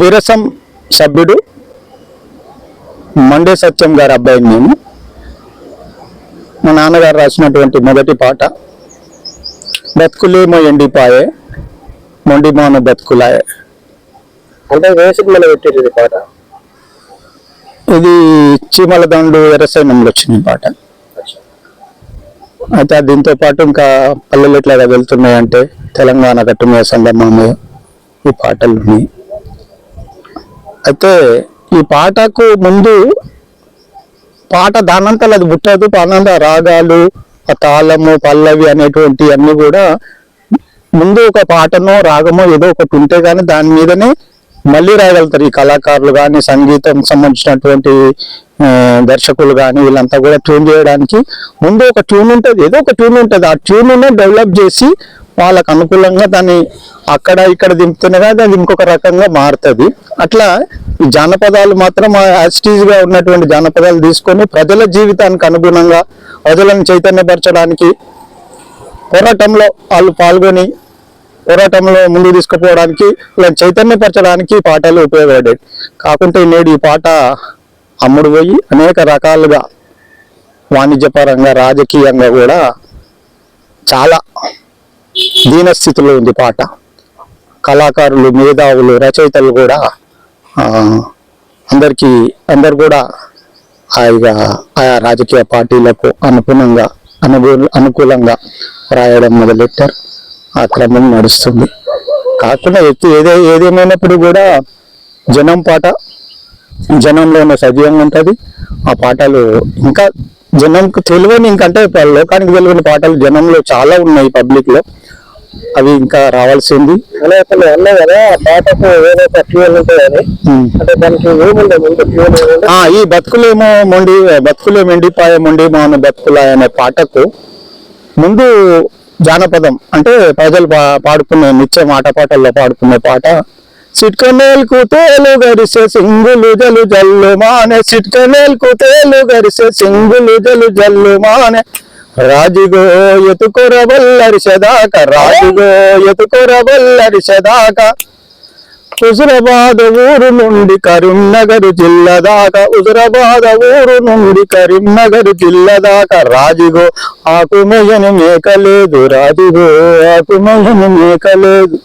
వీరసం సభ్యుడు మండే సత్యం గారి అబ్బాయిని నేను మా నాన్నగారు రాసినటువంటి మొదటి పాట బతుకులేమో ఎండిపాయే మొండిమాను బతుకులాయే. అంటే పెట్టారు ఇది పాట? ఇది చీమల దండు ఎర్రసైనంలో వచ్చిన ఈ పాట అయితే దీంతో పాటు ఇంకా పల్లెలు ఎట్లాగా వెళ్తున్నాయంటే తెలంగాణ కట్టుమే సందమామయ్య ఈ పాటలు ఉన్నాయి. అయితే ఈ పాటకు ముందు పాట దానంతలు అది పుట్టదు పానంత రాగాలు ఆ తాళము పల్లవి అనేటువంటి అన్ని కూడా ముందు ఒక పాటనో రాగమో ఏదో ఒకటి ఉంటే కానీ దాని మీదనే మళ్ళీ రాయగలుగుతారు. ఈ కళాకారులు కానీ సంగీతం సంబంధించినటువంటి దర్శకులు కానీ వీళ్ళంతా కూడా ట్యూన్ చేయడానికి ముందు ఒక ట్యూన్ ఉంటుంది. ఏదో ఒక ట్యూన్ ఉంటుంది. ఆ ట్యూన్ డెవలప్ చేసి వాళ్ళకు అనుకూలంగా దాన్ని అక్కడ ఇక్కడ దింపుతున్నా కానీ అది ఇంకొక రకంగా మారుతుంది. అట్లా ఈ జానపదాలు మాత్రం యాసిటీజ్గా ఉన్నటువంటి జానపదాలు తీసుకొని ప్రజల జీవితానికి అనుగుణంగా ప్రజలను చైతన్యపరచడానికి పోరాటంలో వాళ్ళు పాల్గొని పోరాటంలో ముందుకు తీసుకుపోవడానికి వీళ్ళని చైతన్యపరచడానికి పాటలు ఉపయోగపడేవి. కాకుంటే నేడు ఈ పాట అమ్ముడు పోయి అనేక రకాలుగా వాణిజ్యపరంగా రాజకీయంగా కూడా చాలా దీనస్థితిలో ఉంది పాట. కళాకారులు మేధావులు రచయితలు కూడా అందరికీ అందరు కూడా హాయిగా ఆయా రాజకీయ పార్టీలకు అనుగుణంగా అనుకూ అనుకూలంగా రాయడం మొదలెట్టారు. ఆ క్రమం నడుస్తుంది. కాకుండా ఎత్తి ఏదే ఏదేమైనప్పుడు కూడా జనం పాట జనంలోనే సజీవంగా ఉంటుంది. ఆ పాటలు ఇంకా జనంకు తెలియని ఇంకంటే లోకానికి తెలియని పాటలు జనంలో చాలా ఉన్నాయి పబ్లిక్లో. అవి ఇంకా రావాల్సింది. అలా అసలు అన్నా కదా ఆ పాటకు ఏదైతే ట్యూన్ ఉంటుందని ఉమ్. అంటే దానికి ఏముండే ముందు ట్యూన్ ఈ బతుకులేమో మొండి బతుకులేమో ఎండిపాయ మొండి మాను బతుకులాయ అనే పాటకు ముందు జానపదం అంటే ప్రజలు పా- పాడుకునే నిత్య మాట పాటల్లో పాడుకునే పాట సిట్కనేల్కు తేలు గరిసే సింగులు జలు జల్లు మానే. సిట్కనేల్కు తేలు గరిసే సింగులు జలు జల్లు మానే. రాజుగో ఎతుకొర వల్లరిసెదాక రాజుగో ఎతుకొర వల్లరిసెదాక హుజురాబాద్ ఊరు నుండి కరీంనగర్ జిల్లా దాకా హుజురాబాద్ ఊరు నుండి కరీంనగర్ జిల్లా దాకా. రాజుగో ఆకుమయ్యను మేకలేదు రాజుగో ఆకుమయ్యను మేకలేదు.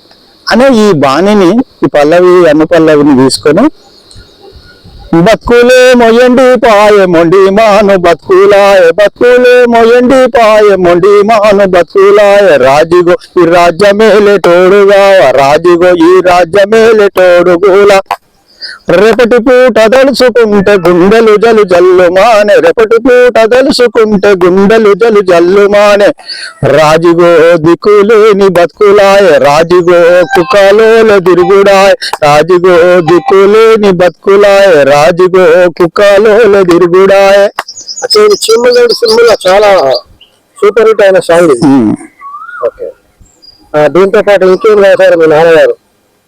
అనే ఈ బాణిని ఈ పల్లవి అన్న పల్లవిని తీసుకొని బతుకులే మొయ్యండి పాయ మొండి మాను బతుకులాయ బతుకులే మొయ్యండి పాయ మొండి మాను బతుకులాయ రాజుగో ఈ రాజ్యమేలే తోడుగా రాజుగో ఈ రాజ్యమేలే రేపటి పూట దలుచుకుంటే గుండెలు జలు జల్లు మానే రేపటి పూట దలుచుకుంటే గుండెలు జలు జల్లు మానే రాజుగో దిక్కులేని బతుకులాయ. రాజుగో కుక్కలోల తిరుగుడాయ్ రాజుగో దిక్కులేని బతుకులాయ. రాజుగో కుక్కలోల తిరుగుడాయ్ చిమ్మగడ్డ సినిమాలో చాలా సూపర్ హిట్ అయిన సాంగ్ ఓకే. దీంతో పాటు ఇంకేం రాశారు మీ నాన్నగారు?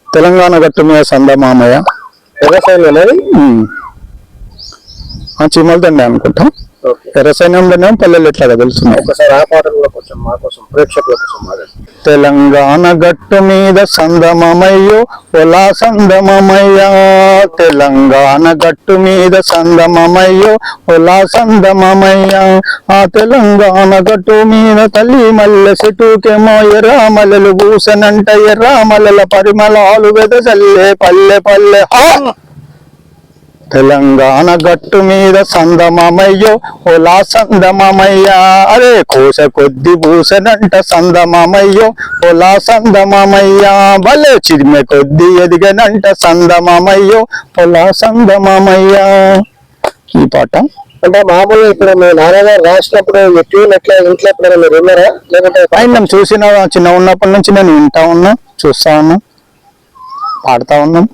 తెలంగాణ గట్టు మీద సందమామయ్య. చీమలదండి అనుకుంటా. ఓకే. ఎర్రసైన్యంలోనే పల్లెలు ఎట్లా తెలుస్తున్నాయి ఒకసారి ఆ పాటలు కూడా కొంచెం మా కోసం ప్రేక్షకుల కోసం మాట్లాడండి తెలంగాణ గట్టు మీద సందమమయ్యో పొలా సందమమయ్యా. తెలంగాణ గట్టు మీద సందమమయ్యో పొలా సందమమయ్యా. ఆ తెలంగాణ గట్టు మీద తల్లి మల్లె చెట్టుకేమో ఎర్రామలలు పూసనంట ఎర్రామలల పరిమళాలు వెదజల్లే పల్లె పల్లె. హా తెలంగాణ గట్టు మీద సందమమయ్యో ఓలా సందమమయ్యా. అరే కోస కొద్ది పూసనంట సందమమయ్యో ఓలా సందమమయ్యా. భలే చిరిమె కొద్ది ఎదిగనంట సందమమయ్యో ఓలా సందమమయ్యా. ఈ పాట? అంటే మామూలుగా ఇప్పుడు మీ నాన్నగారు రాసినప్పుడు ట్యూన్ ఎట్లా ఇంట్లో ఎప్పుడైనా మీరు విన్నారా? లేకుంటే ఆయన చూసిన చిన్న ఉన్నప్పటి నుంచి నేను వింటా ఉన్నా చూస్తా ఉన్నా పాడుతా ఉన్నాం.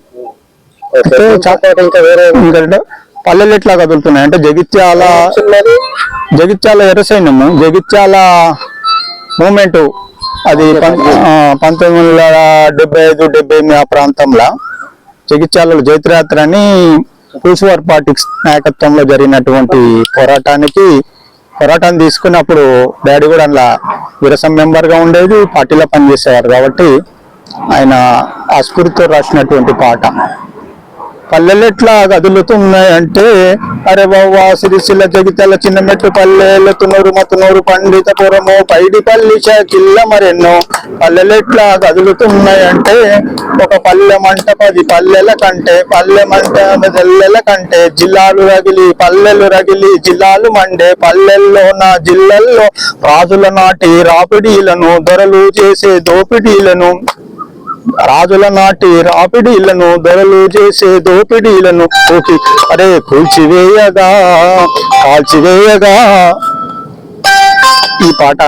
ఇంకా ఇంకా పల్లెలు ఎట్లా కదులుతున్నాయి అంటే జగిత్యాల జగిత్యాల ఎర్రసైన్యము. జగిత్యాల మూమెంట్ అది పంతొమ్మిది వందల డెబ్బై ఐదు డెబ్బై ఎనిమిది ఆ ప్రాంతంలో జగిత్యాలలో జైత్రయాత్ర అని కూసువార్ పార్టీ నాయకత్వంలో జరిగినటువంటి పోరాటానికి పోరాటాన్ని తీసుకున్నప్పుడు డాడీ కూడా అందులో విరసం మెంబర్గా ఉండేది పార్టీలో పనిచేసేవారు కాబట్టి ఆయన ఆ స్ఫూర్తితో రాసినటువంటి పాట. పల్లెలెట్లా కదులుతున్నాయంటే అరే బావా సిరిసిల్ల జగితల చిన్న మెట్టు పల్లెలు తునూరు మతునూరు పండితపురము పైడిపల్లి షకిల్ల మరెన్నో పల్లెలెట్లా కదులుతున్నాయంటే ఒక పల్లె మంట పది పల్లెల కంటే పల్లె మంట జల్లెల కంటే జిల్లాలు రగిలి పల్లెలు రగిలి జిల్లాలు మండే పల్లెల్లో నా జిల్లల్లో రాజుల నాటి రాపిడీలను దొరలు చేసే దోపిడీలను రాజుల నాటి రాపిడీలను దొరలు చేసే దోపిడీలను ఓకి అరే కూల్చివేయగా కాల్చివేయగా. ఈ పాట